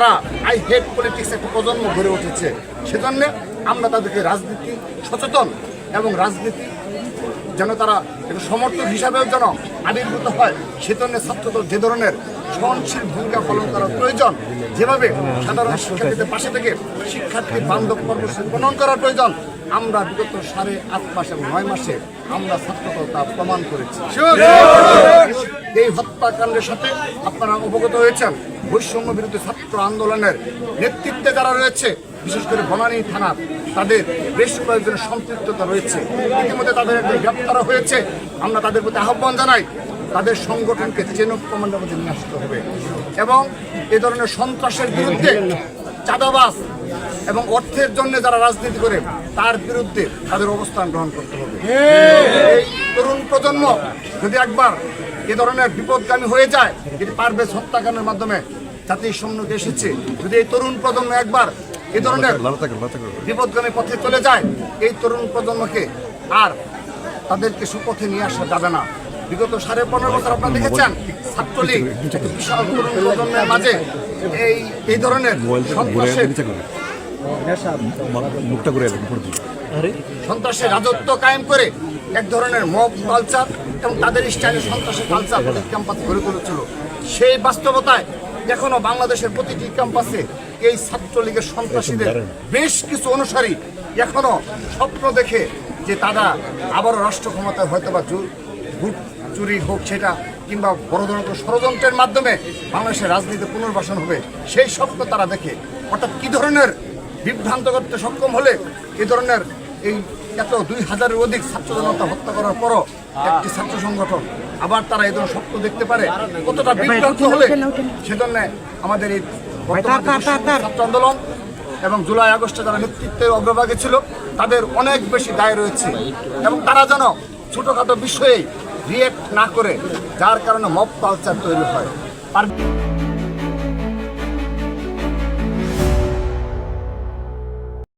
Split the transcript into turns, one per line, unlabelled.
তারা I head politics একটা প্রজন্ম গড়ে উঠেছে। সেজন্য আমরা তাদেরকে রাজনীতি সচেতন এবং রাজনীতি যেন তারা সমর্থক হিসাবেও যেন আবির্ভূত হয়, সে সেজন্য ছাত্রদল, যে ধরনের সহনশীল ভূমিকা পালন করা প্রয়োজন। যেভাবে সাধারণ শিক্ষার্থীদের পাশে থেকে শিক্ষার্থী বান্ধব কর্মসূচি প্রণয়ন করা প্রয়োজন, আমরা বিগত সাড়ে আট মাস নয় মাসে আমরা ছাত্রদল তা প্রমাণ করেছি। এই হত্যাকাণ্ডের সাথে আপনারা অবগত হয়েছেন, বৈষম্য বিরুদ্ধে ছাত্র আন্দোলনের নেতৃত্বে যারা রয়েছে, বিশেষ করে বনানী থানার তাদের বেশ কয়েকজনের সম্পৃক্ততা রয়েছে। ইতিমধ্যে তাদের একটা গ্রেপ্তারও হয়েছে। আমরা তাদের প্রতি আহ্বান জানাই, তাদের সংগঠনকে চেন অফ কমান্ডের মধ্যে নিয়ে আসতে হবে। এবং এ ধরনের সন্ত্রাসের বিরুদ্ধে চাঁদাবাস এবং অর্থের জন্য যারা রাজনীতি করে, তার বিরুদ্ধে তাদের অবস্থান গ্রহণ করতে হবে। এই তরুণ প্রজন্ম যদি একবার এ ধরনের বিপদগামী হয়ে যায় এটি পারভেজ হত্যাকাণ্ডের মাধ্যমে জাতির সম্মুখে এসেছে, যদি এই তরুণ প্রজন্ম একবার এ ধরনের বিপদগামী পথে চলে যায় এই তরুণ প্রজন্মকে। আর তাদেরকে সুপথে নিয়ে আসা যাবে না। বিগত সাড়ে পনেরো বছর আপনারা দেখেছেন ছাত্রলীগ বিশাল তরুণ প্রজন্মের মাঝে এই এই ধরনের সন্ত্রাসের রাজত্ব কায়েম করে এক ধরনের মব কালচার এবং তাদের স্টাইলে সন্ত্রাসের কালচার ক্যাম্পাস গড়ে তুলেছিল। সেই বাস্তবতায় এখনও বাংলাদেশের প্রতিটি ক্যাম্পাসে এই ছাত্রলীগের সন্ত্রাসীদের বেশ কিছু অনুসারী এখনও স্বপ্ন দেখে যে তারা আবারও রাষ্ট্র ক্ষমতায় হয়তো বা চুরি হোক সেটা কিংবা বড় ধরনের ষড়যন্ত্রের মাধ্যমে বাংলাদেশের রাজনীতি পুনর্বাসন হবে সেই স্বপ্ন তারা দেখে। অর্থাৎ কি ধরনের বিভ্রান্ত করতে সক্ষম হলে এই ধরনের এই এত দুই হাজারের অধিক ছাত্র জনতা হত্যা করার পরও একটি ছাত্র সংগঠন আবার তারা এই ধরনের স্বপ্ন দেখতে পারে কতটা বিভ্রান্ত হলে সেজন্য আমাদের এই আন্দোলন এবং জুলাই, আগস্টে যারা নেতৃত্বের অগ্রভাগে ছিল, তাদের অনেক বেশি দায় রয়েছে। এবং তারা যেন ছোটখাটো বিষয়ে রিয়েক্ট না করে, যার কারণে মব কালচার তৈরি হয়। আর